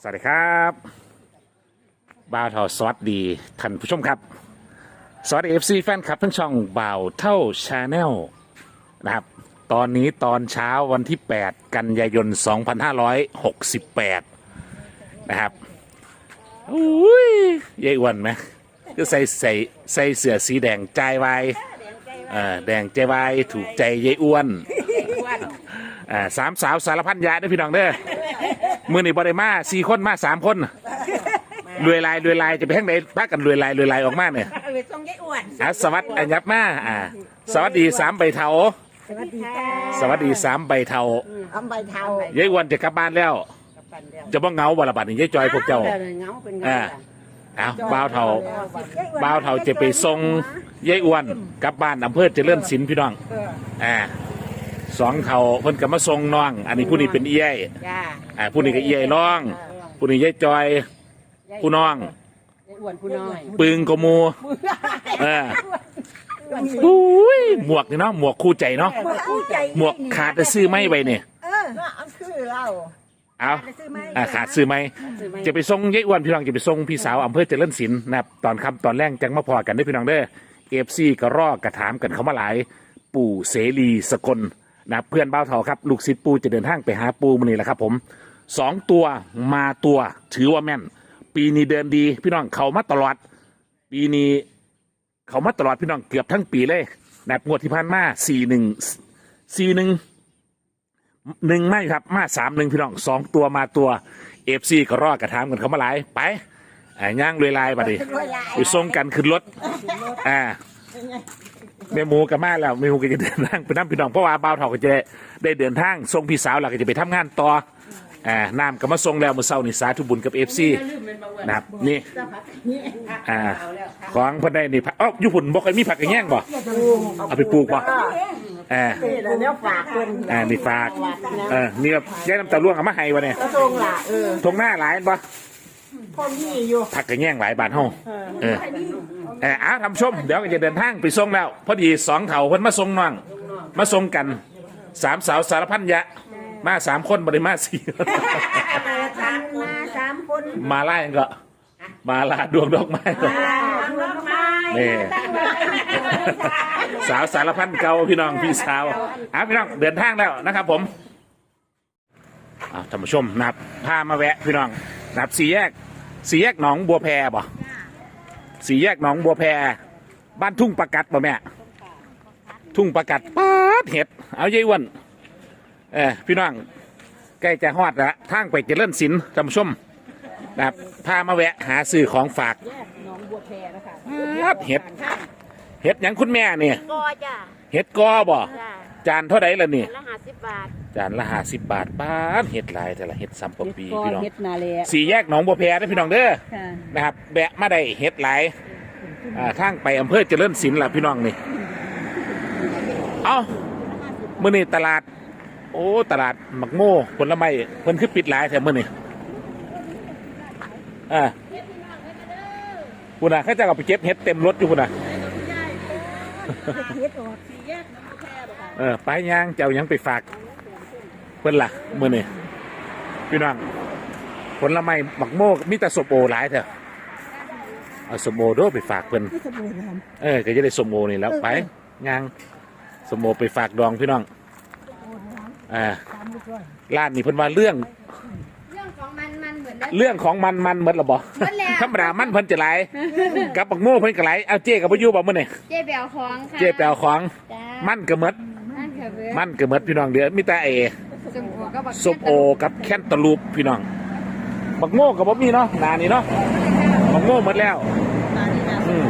สวัสดีครับบ่าวเท่าสวัสดีท่านผู้ชมครับ สวัสดีเอฟซีแฟนคลับทั้งช่องบ่าวเท่าชาแนลนะครับ ตอนนี้ตอนเช้าวันที่ 8 กันยายน 2568 นะครับอุ้ยยายอ้วนไหมก็ใส่ใส่ใส่เสื้อสีแดงใจไวายเอ่อแดงใจไวายถูกใจยายอ้วน อ่าสามสาวสารพันยาเด้วยพี่น้องเด้อ มือนี่บริมาสี่คนมาสามคนรวยลายรวยลายจะไปทางไหนพักกันรวยลายรวยลายออกมาเนี่ยเอาไปส่งยายอ้วนอะสวัสดีอัญยับมาอ่า สวัสดีสามใบเทาสวัสดีค่ะสวัสดีสามใบเทาอำใบเทายายอ้วนจะกลับบ้านแล้ว ปันเดียวจะบ่เหงาบลบัดนี่ยายจอยพวกเจ้าเงาเป็นเงาอ่าเอาบ้าวเทาบ้าวเทาจะไปส่งยายอ้วนกลับบ้านอำเภอเจริญศิลป์พี่น้อง อ่า สองเทาเพิ่นก็มาส่งน้อง อันนี้ผู้นี้เป็นเอี้ยจ้าอ่าผู้นี้ก็เอี้ยน้อง ผู้นี้ยายจอย ผู้น้อง ยายอ้วนผู้น้อยปึงกว่าหมูเอออุ้ยหมวกนี่เนาะหมวกคู่ใจเนาะคู่ใจหมวกขาดจะซื้อไหมไปเนี่ยเอออันคือเราเอาซื้อไหมอ่าขาดซื้อไหม ซื้อไหมจะไปส่งยายอ้วนพี่น้องจะไปส่งพี่สาวอำเภอเจริญศิลป์นะครับตอนคำตอนแรกจังมาพอกันได้อพี่น้องเด้อเอฟซีก็รอกระถามกันเขามาหลาย ปู่เสรีสกล นะครับเพื่อนบ้าวเถาครับ ลูกศิษย์ปู่จะเดินทางไปหาปู่มันนี่แหละครับ ผมสองตัวมาตัวถือว่าแม่น ปีนี้เดินดี พี่น้องเขามาตลอด ปีนี้เขามาตลอดพี่น้องเกือบทั้งปีเลยนะครับงวดที่ผ่านมาสี่หนึ่งสี่หนึ่งหนึ่งไม่ครับมาสามหนึ่งพี่น้องสองตัวมาตัวเอฟซีก็รอดกระทามกันเขามาหลายไปอ่าย่างรวยลายบัดนี้ไปส่งกันขึ้นรถอ่า แม่หมูกับมาแล้วแม่หมูก็จะเดินทางไปน้ำพี่น้องเพราะว่าบ่าวเถาก็จะได้เดินทางส่งพี่สาวแล้วก็จะไปทำงานต่ออ่าน้ำก็มาส่งแล้วเมื่อเช้านี่สาธุบุญกับเอฟซีนะครับนี่อ่าของเพิ่นได้นี่ผักเอ้าอยู่พุ่นบ่เคยมีผักกระแยงบ่เอาไปปลูกบ่อ่านี่แหละเนี่ยฝากคนอ่านี่ฝากเออนี่ก็ยายน้ำตาล่วงเอามาให้วะเนี่ย กระทรงล่ะเออ ทงหน้าหลายบ่ พ่อพี่อยู่ผักกระแยงหลายบาทเฮาเออเอออ้าวทำชม เดี๋ยวก็จะเดินทางไปส่งแล้ว พอดีสองเถาเพิ่นมาส่งน้องมาส่งกันสามสาวสารพันยะ มาสามคนบ่ได้มาสี่สามมาสามคนมาล่ายังก็ มาลาดวงดอกไม้ก็ทางรถไม้นี่สาวสารพันเก่าพี่น้องพี่สาวอะพี่น้องเดินทางแล้วนะครับ ผมอะท่านผู้ชมนับพามาแวะพี่น้อง นับสี่แยกสี่แยกหนองบัวแพบ่สี่แยกหนองบัวแพ บ้านทุ่งประกัดบ่แม่ ทุ่งประกัดป๊าดเห็ด เอาเยายอ้วนเออพี่น้องใกล้จะฮอดละทางไปเจริญศิลป์ท่านผู้ชมนะครับพามาแวะหาซื้อของฝากน้องบัวแพนะคะป๊าดเห็ดเห็ดหยังคุณแม่เนี่ยก็จ้ะเห็ดกอบ่จ้ะจานเท่าไดล่ะนี่ละห้าสิบบาท จานละห้าสิบบาทป้าดเห็ดหลายแต่ละเห็ดซ้ำปะปี พี่น้อง เฮ็ดนาเลยสี่แยกหนองบัวแพนะพี่น้องเด้อค่ะนะครับแบะมาได้เห็ดหลายอ่าทางไปอำเภอเจริญศิลป์ล่ะพี่น้องนี่เอามื่อนี้ตลาด โอ้ตลาดหมักโม่ผลไม้เพิ่นคือปิดหลายแถมมื่อนี้อ่าคุณน่ะเขาจะเอาไปเก็บเห็ดเต็มรถอยู่คุณน่ะเฮ็ดออกสี่แยกน้องบัวแพบ่ค่ะ เออไปย่างเจ้ายังไปฝาก เพิ่นล่ะมื่อนี้พี่น้องผลไม้หมักโม่มีแต่สมโอหลายเถอะเอาสมโอโดไปฝากเพิ่นที่สมุทรสาเออก็จะได้สมโอนี่แล้วไปย่างสมโอไปฝากดองพี่น้องอ่าร้านนี้เพิ่นว่าเรื่องเรื่องของมันมันเหมือนได้ เรื่องของมันมันหมดละบ่หมดแล้ว ธรรมดามันเพิ่นจะไหลายกับบักโม่เพิ่นก็ไหลายเอาเจ๊กับบ่อยู่บ่มื้อนี่เจ๊แบวของค่ะเจ๊แปลวของจ้ามันก็หมดมันค่ะเบื่อมันก็หมดพี่น้องเด้อมีแต่เอ สมโอก็บอกส้มโอกับแคนตาลูปพี่น้อง บักโง่กับบ่มีเนาะหนานี่เนาะบักโง่หมดแล้วอืม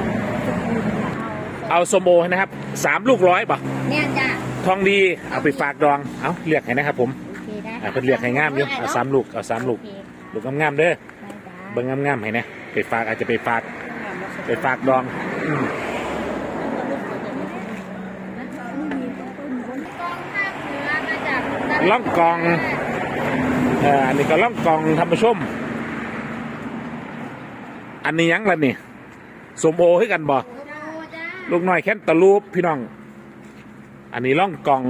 เอาส้มโอนะครับสามลูกร้อยป่ะเนี่ยจ้ะทองดีเอาไปฝากดองเอาเรียกให้นะครับผมโอเคได้อ่าเพิ่นเรียกให้งามอยู่เอาสามลูกเอาสามลูกลูกงามๆเด้อเบิ่งงามๆให้นะไปฝากอาจจะไปฝากไปฝากดองอืม กองภาคเหนือมาจาก ล่องกองเอ่ออันนี้ก็ล่องกองท่านผู้ชม อันนี้ยังล่ะนี่สมโอให้กันบ่โอจ้าลูกน้อยแค่นตะลูปพี่น้อง อันนี้ล่องกอง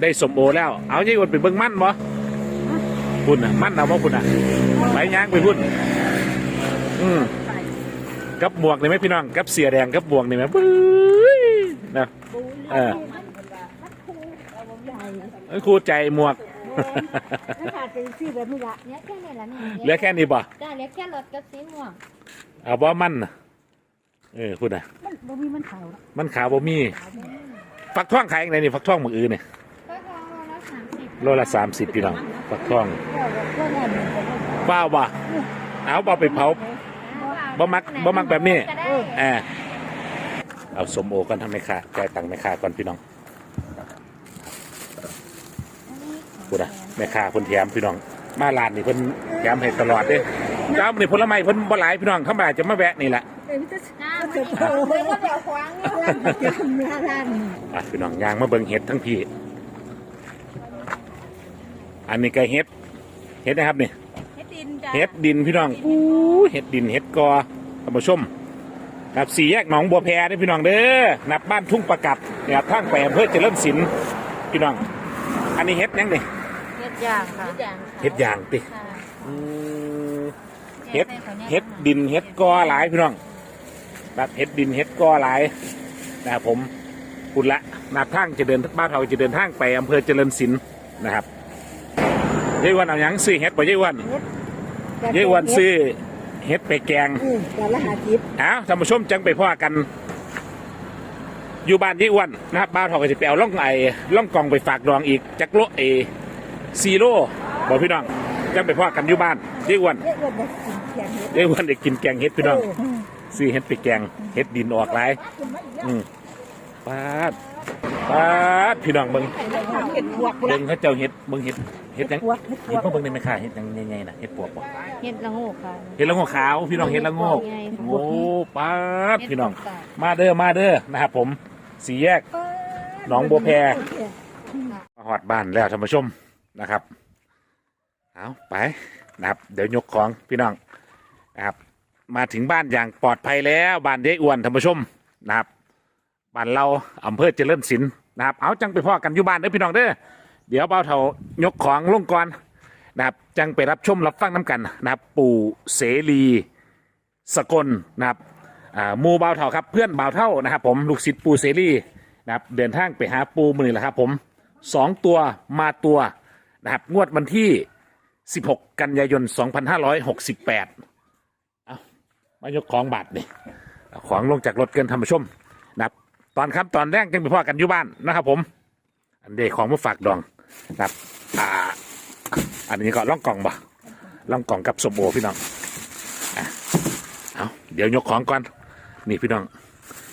ได้สมโอแล้ว เอาใจอวดไปเบิ่งมั่นบ่พุ่นอะมันเอาว่าพุ่นอะไปย่างไปพุ่นอืมกับหมวกนี่ไหมพี่น้องกับเสียแดงกับหมวกนี่ไหมปุ้ยนะปูเออ มันมันคูเอาบ่ใหญ่ เอ้ยครูใจหมวกถ้าขาดเป็นซี่แบบนี้ละเหลือแค่นี้ละนี่เหลือแค่นี้ป่ะจ้าเหลือแค่รถกับสีม่วงเอาบ่มันน่ะเออพุ่นอะมันบ่มีมันขาวนะมันขาวบ่มีฟักทองขายยังไงนี่ฟักทองมืออื่นเนี่ยก็ทองโลละสามสิบโลละสามสิบพี่น้องฟักทองแล้วก็แน่นมันก็บ่เปล่าบ่เอาบ่ไปเผา บ่มักบ่มักแบบนี้ ก็ได้ แอเอาสมโอก่อนทำไหมค่ะจ่ายตังค์แม่ค้าก่อนพี่น้อง พูดอะแม่ค้าคนแถมพี่น้อง มาร้านนี่เพิ่นแถมให้ตลอดเด้เจ้านี่ผลไม้เพิ่นบ่หลายพี่น้องเข้ามาจะมาแวะนี่แหละเอ็มจะจะมันเผาเอาไปไว้ก็เดี๋ยวขวางอยู่ร้านจะทำร้าร้านอะพี่น้องย่างมาเบิ่งเห็ดทั้งพี่ อันนี้ก็เห็ดเห็ดนะครับนี่เฮ็ดดินจ้าเห็ดดินพี่น้องอู้เห็ดดินเห็ดกอท่านผู้ชมนับสี่แยกหนองบัวแพนี่พี่น้องเด้อนับบ้านทุ่งประกัดเนี่ยทางไปอำเภอเจริญศิลป์พี่น้อง อันนี้เห็ดยังนี่ เฮ็ดย่างค่ะ เฮ็ดย่างเห็ดยางติค่ะอืมเห็ดเห็ดดินเห็ดกอหลายพี่น้องนับเห็ดดินเห็ดกอหลายนะครับผมคุดละนับทางจะเดินบ้านเราจะเดินทางไปอำเภอเจริญศิลป์นะครับยายอ้วันเอาหยังซื้อเห็ดไปยายอ้วันยายอ้วันซื้อเห็ดไปแกงอืมแต่ละหาจิบอ้าวท่านผู้ชมจังไปพ่อกัน อยู่บ้านยี่อ้วนนะครับบ้านทองก็จะไปเอาล่องไอล่องกองไปฝากดองอีกจักโลเอ ซีโร่บอกพี่น้องจังไปพ่อกันอยู่บ้านยี่อ้วนเยอะกว่าได้กินแกงเห็ดยี่อ้วนได้กินแกงเห็ดพี่น้องเออซื้อเห็ดไปแกงเห็ดดินออกหลายคุณมาอีกแล้วอืมปาดปาดพี่น้องเบิ่งเห็ดบวกเบิ่งเขาเจ้าเห็ดเบิ่งเห็ดเห็ดหยังบวกเห็ดบเห็ดวกเพิ่งเบิ่งได้ไหมค่ะเห็ดหยังใหญ่ๆน่ะเห็ดปวกบ่เฮ็ดละโงกค่ะ เห็ดละโงกขาวพี่น้องเห็ดละโงกใหญ่โอ้ปาดเฮ็ดพี่น้องปวกค่ะมาเด้อมาเด้อนะครับผมสี่แยกหนองบัวแพมาหอดบ้านแล้วท่านผู้ชม นะครับ เอาไปนะครับ เดี๋ยวยกของพี่น้องนะครับ มาถึงบ้านอย่างปลอดภัยแล้วบ้านเด็กอ้วนท่านผู้ชมนะครับบ้านเราอำเภอเจริญศิลป์นะครับ เอาจังไปพ่อกันอยู่บ้านเด้อพี่น้องเด้อเดี๋ยวเบาเถายกของลงก่อนนะครับ จังไปรับชมรับฟังน้ำกันนะครับ ปู่เสรีสกลนะครับอ่ามูเบาเถาครับเพื่อนเบาเท่านะครับผมลูกศิษย์ปู่เสรีนะครับเดินทางไปหาปูมือแหละครับผมสองตัวมาตัว นะครับ งวดวันที่ 16 กันยายน 2568 เอามายกของบาทนี่เอาของลงจากรถเกินธรรมชมนะครับ ตอนครับตอนแรกยังไปพ่อกันอยู่บ้านนะครับผม อันเดของมาฝากดองนะครับอ่าอันนี้ก็ล่องกล่องบ่ล่องกล่องกับสมโอพี่น้องอะเอาเดี๋ยวยกของก่อน นี่พี่น้อง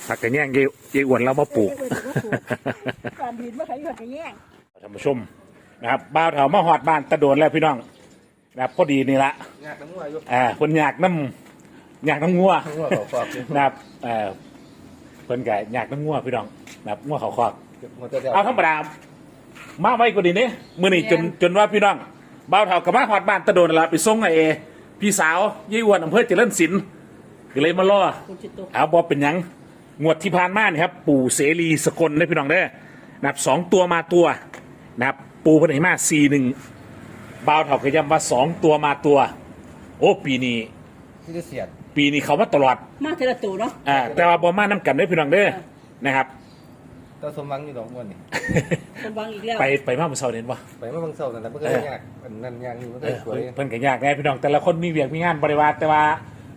ผักกระแยงเยเยอ้วนเรามาปลูก การดินมาใครก็จะแย่ง ท่านผู้ชม นะครับบ้าวเถามาหอดบ้านตะโดนแล้วพี่น้องนะครับพอดีนี่ละงากน้ำงัวอยู่อ่าคนอยากน้ำอยากน้ำงัวน้ำงัวเขาฟอกอยู่นะครับเอ่อเพิ่นก็อยากน้ำงัวพี่น้องนะครับงัวเขาคอกมันจะเดียวเอาธรรมดามาไว้กว่านี้นี่มื้อนี้จนจนว่าพี่น้องบ้าวเถากับมาหอดบ้านตะโดนแล้วล่ะไปส่งไอ้เอพี่สาวยี่อ้วนอำเภอเจริญศิลป์ก็เลยมารอเอาบอเป็นหยังงวดที่ผ่านมานี่ครับ ปู่เสรีสกลได้อพี่น้องเด้อนะครับสองตัวมาตัวนะครับ ปู่เพิ่นให้มาสี่หนึ่งบ้าวเถาก็ย้ำว่าสองตัวมาตัว โอ้ปีนี้ ที่จะเสียดปีนี้เขามาตลอดมาเทละตูเนาะอ่าแต่ว่าบอมาน้ำกันได้อพี่น้องเด้อนะครับ ก็สมหวังอยู่ดอกม้วนนี่ สมบังอีกแล้ว ไปไปมาเมื่อเช้าเน้นวะ ไปเมื่อบางเสาร์นั่นแหละมันก็ยากอันนั้นยากอยู่มันเอก็อสวยเพิ่นก็ยากแน่พี่น้องแต่ละคนมีเวียกมีงานบริวารแต่ว่า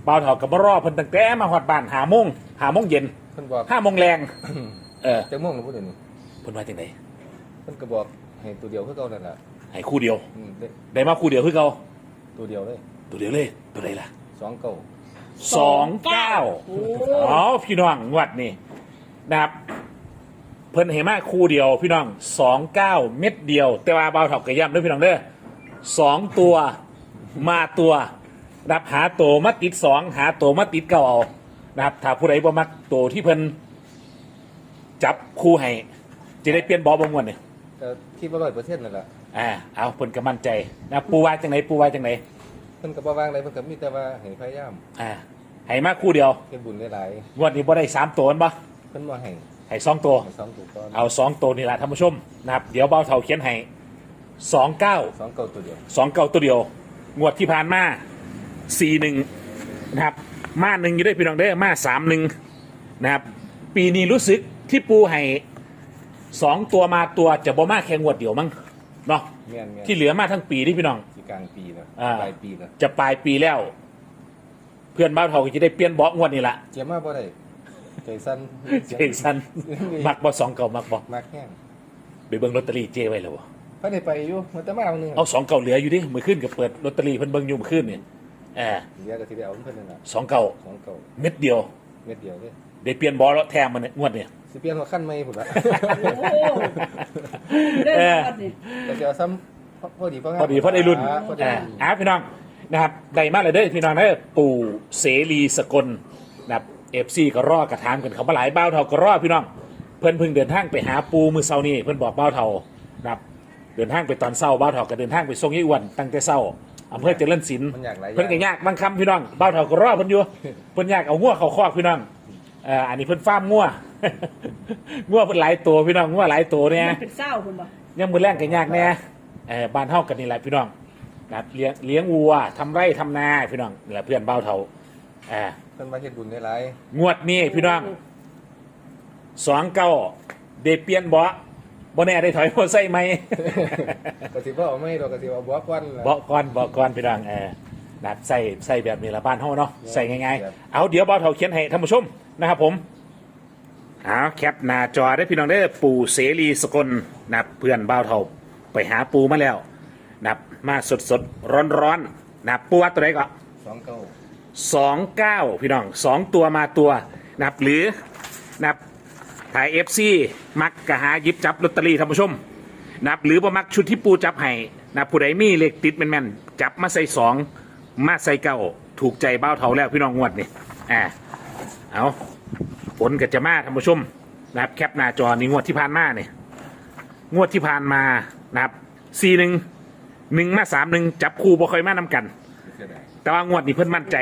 เบาเถากับบ่รอเพิ่นตั้งแต่มาฮอดบ้านหาโมงหาโมงเย็นเพิ่นบอกห้าโมงแรง เออจะม่วงหรือพูดเดี๋ยวนี้เพิ่นว่าจังไดเพิ่นก็บอก ให้ตัวเดียวคือเก่านั่นแหละให้คู่เดียว อืมได้ได้มาคู่เดียวคือเก่าตัวเดียวเลยตัวเดียวเลยตัวใดล่ะสองเก่าสองเก้าอ๋อพี่น้องงวดนี่นะครับ เพิ่นเห็นมาคู่เดียว พี่น้องสองเก้าเม็ดเดียว แต่ว่าเบาเถากระย่ำด้วยพี่น้องเด้อสองตัวมาตัวนะครับหาตัวมาติดสองหาตัวมาติดเก้าเอานะครับถ้าผู้ใดบ่มักตัวที่เพิ่นจับคู่ให้จะได้เปลี่ยนบอลบงวนเนี่ย แต่คิดว่าร้อยเปอร์เซ็นต์นั่นแหละอ่าเอาเพิ่นก็มั่นใจนะปูว่าจังไหนปูว่าจังไหนเพิ่นก็บ่วางอะไรเพิ่นก็มีแต่ว่าให้พยายามอ่าให้มาคู่เดียวเฮ็ดบุญหลายงวดนี้บ่ได้สามตัวนั่นบ่ๆเพิ่นบ่ให้ให้สองตัว ให้สองตัวก่อนเอาสองตัวนี่แหละท่านผู้ชมนะครับเดี๋ยวเบาเท่าเขียนให้สองเก้าสองเก่าตัวเดียวสองเก้าตัวเดียว งวดที่ผ่านมาสี่หนึ่งนะครับมาหนึ่งอยู่ได้พี่น้องได้อมาสามหนึ่งนะครับปีนี้รู้สึกที่ปูให้ สองตัวมาตัวจะบ่มาแค่งวดเดียวมั้งเนาะแม่นแม่นที่เหลือมาทั้งปีที่พี่น้อง ที่กลางปีนะอ่า ปลายปีนะจะปลายปีแล้ว เพื่อนบ้านเขาก็จะได้เปลี่ยนเบาะงวดนี่ละเกี่ยมมาบ่ได้ใจสั้นเจสันมักบอสองเก่ามักบอมากแห้งไปเบิ่งลอตเตอรี่เจไว้แล้วบ่พระได้ไปอยู่มันจะมาเอาหนึงเอาสองเก่าเหลืออยู่ดิมือขึ้นกับเปิดลอตเตอรี่เพิ่นเบิ่งอยู่มือขึ้นเนี่ยเออเดี๋ยวก็สิได้เอาเพิ่นนั่นล่ะสองเก่าสองเก่าเม็ดเดียว เม็ดเดียวเด้ได้เปลี่ยนบอแล้วแทมมันเนี่ยงวดเนี่ย สิเปลี่ยนหัวขั้นใหม่พุ่นละโอ้เรื่องเออวัดนี่ก็จะเอาซ้ำพอดีพองามพอดีพอได้รุ่นอ่าพอดีอ่าอ่าพี่น้องนะครับได้มาเลยเด้อพี่น้องเด้อปู่เสรีสกลนะครับเอฟซีก็รอกระถามกันเขามาหลายเบ้าเท่าก็รอพี่น้อง เพิ่นเพิ่งเดินทางไปหาปูมือเช้านี่เพิ่นบอกเบ้าเท่านะครับเดินทางไปตอนเช้าเบ้าเท่าก็เดินทางไปส่งยี่อ้วนตั้งแต่เช้าอำเภอเจริญศิลป์มันอยากหลายอย่าง เพิ่นก็ยากบางคำพี่น้องเบ้าเท่าก็รอเพิ่นอยู่เพิ่นยากเอางัวเข้าคอกพี่น้อง เอ่ออันนี้เพิ่นฟาร์มงัว งัวเพิ่นหลายตัวพี่น้องงัวหลายตัวเนี่ย มันเป็นเศร้าคุณบ่ยังมือแรงกันยากแน่เออบ้านเฮากันนี่แหละพี่น้องนะครับเลี้ยงเลี้ยงวัวทำไร่ทำนาพี่น้องนี่แหละเพื่อนเบ้าเท่าเออเพิ่นมาเฮ็ดบุญได้หลายงวดนี้พี่น้องสองเก้าเดเปลี่ยนเบาะบ่แน่ได้ถอยโพใส่ไหม ก็สิบ่เอาไม่ดอกก็สิเอาบ่ควันล่ะเบาะก่อนเบาะก่อนพี่น้องเออ นะครับใส่ใส่แบบนี้ละบ้านเฮาเนาะใส่ง่ายครับ ๆเอาเดี๋ยวเบาเท่าเขียนให้ท่านผู้ชมนะครับผมเอาแคปหน้าจอได้พี่น้องได้อปู่เสรีสกลนะครับเพื่อนเบาเท่าไปหาปูมาแล้วนะครับมาสดสดร้อนร้อนๆนะครับปูวัดตัวไหนก็ สองเก่าสองเก้าพี่น้องสองตัวมาตัวนับหรือนับถ่ายเอฟซีมักกะหาหยิบจับลอตเตอรี่ท่านผู้ชมนับหรือบ่มักชุดที่ปูจับให้นับผู้ใดมีเลขติดแม่นๆจับมาใส่สอง มาใส่เก้าถูกใจเบ้าเท่าแล้วพี่น้องงวดนี่อ่าเอาฝนก็จะมาท่านผู้ชมนะครับแคปหน้าจอนี่งวดที่ผ่านมาเนี่ยงวดที่ผ่านมานะครับสี่หนึ่งหนึ่งมาสามหนึ่งจับคู่บ่ค่อยมานำกันเสียดายแต่ว่างวดนี้เพื่อนมั่นใจ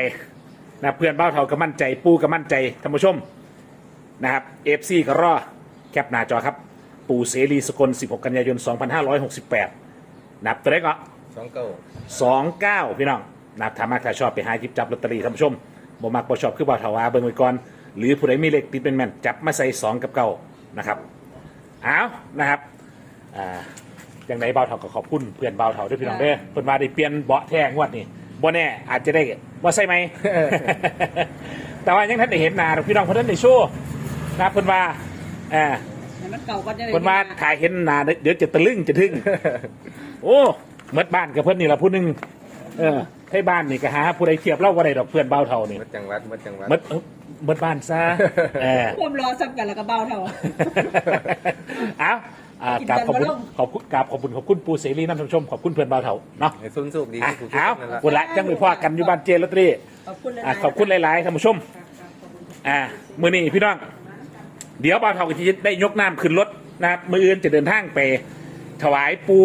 นะเพื่อนเบ้าเทาก็มั่นใจ ปูก็มั่นใจท่านผู้ชมนะครับเอฟซีก็รอแคปหน้าจอครับ ปูเสรีสกล 16 กันยายน 2568 นับตัวเลขก็สองเก่า29 พี่น้อง นับถามาถ้าชอบไปหาหยิบจับลอตเตอรี่ท่านผู้ชมบ่มักบ่ชอบคือบ่าวเทาวาเบิ่งไว้ก่อน หรือผู้ใดมีเลขติดเป็นแม่นจับมาใส่2กับเก้านะครับเอานะครับอ่าอย่างไรบ่าวเทาก็ขอบคุณเพื่อนบ่าวเทาด้วยพี่น้องเด้อเพิ่นมาได้เปลี่ยนเบาะแท่งวดนี่บ่แน่อาจจะได้บ่ใส่ไหม แต่ว่ายังท่านได้เห็นหน้าหรอกพี่น้องเพิ่นนั้นได้โชว์นะเพิ่นว่าอ่า ให้มันเก่าก็จะได้เพิ่นว่าถ่ายเห็นหน้าเดี๋ยวจะตะลึงจะทึ่ง โอ้เมดบ้านกับเพิ่นนี่ละผู้หนึงเออ ให้บ้านนี่ก็หาผู้ใดเทียบเล่าว่าใดดอกเพื่อนเบาเท่านี่มัดจังหวัดมัดจังหวัดเมดเอ้าเมดบ้านซะเออ ความรอซ้ำกันแล้วก็เบาเท่า เอาอ่ากราบขอบคุณขอบคุณกราบขอบคุณขอบคุณปูเสรีน้ำท่านผู้ชมขอบคุณเพื่อนเบาเท่าเนาะให้สุนสุขดีอะที่สุดเอานั่นล่ะคุณละจังไปพ่อกันอยู่บ้านเจลอตเตอรี่ขอบคุณเลยอะขอบคุณหลายๆท่านผู้ชม อ่ามือนี้พี่น้อง เดี๋ยวบ่าวเทาก็จะได้ยกน้ำขึ้นรถนะครับมืออื่นจะเดินทางไป ถวายปู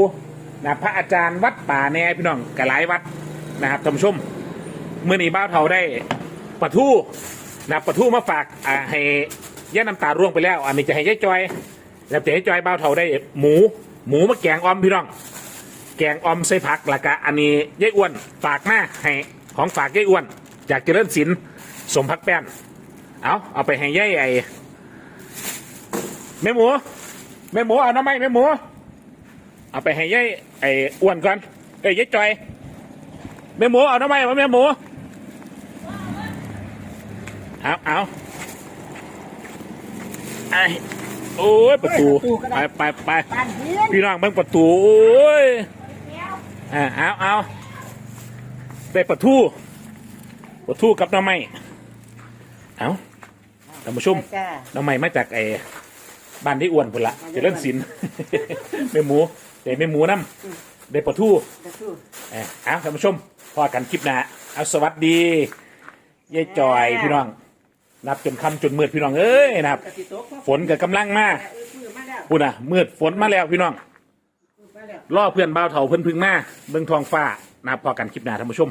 นะพระอาจารย์วัดป่าแน่พี่น้องกหลายวัด นะครับท่านผู้ชมมือนี้บ่าวเทาได้ปะทู่นะปะทู่มาฝากอ่าให้ย่าน้ำตาร่วงไปแล้ว อันนี้จะให้ยายจอยแล้วจะให้จอยบ่าวเทาได้หมู หมูมาแกงออมพี่น้อง แกงออมใส่ผักและกะอันนี้ยายอ้วนฝากมาให้ของฝากยายอ้วนจากเจริญศิลป์สมพักแป้นเอาเอาไปให้ยายไอ้แม่หมูแม่หมูเอาน้ำไหมแม่หมูเอาไปให้ยายไอ้อ้วนก่อนเอ้ยยายจอย แม่หมูเอาน้ำไหมวะแม่หมูเอาเอาไอ้โอ้ยประตูไปไปไปบ้านเฮียนพี่น้องเบิ่งประตู โอ้ยอ่าเอาเอาได้ประตูประตูกับน้ำไหมเอาท่านผู้ชมจ้าน้ำใหม่มาจากไอ้บ้านที่อ้วนพุ่นละเจริญศิลป์แม่หมูเดี๋ยวแม่หมูน้ำได้ปลาทูเอ้ยเอาท่านผู้ชม พอกันคลิปหน้าเอาสวัสดียายจอยพี่น้อง นับจนค่ำจนมืดพี่น้องเอ้ยนะครับกะสิโต๊ะพ่อฝนกับกำลังมาเออมือมาแล้วปุ่นอะมืดฝนมาแล้วพี่น้องมาแล้วล่อเพื่อนบ่าวเถาเพื่อนพึ่งมาเบิ่งทองฟ้านะครับพอกันคลิปหน้าท่านผู้ชม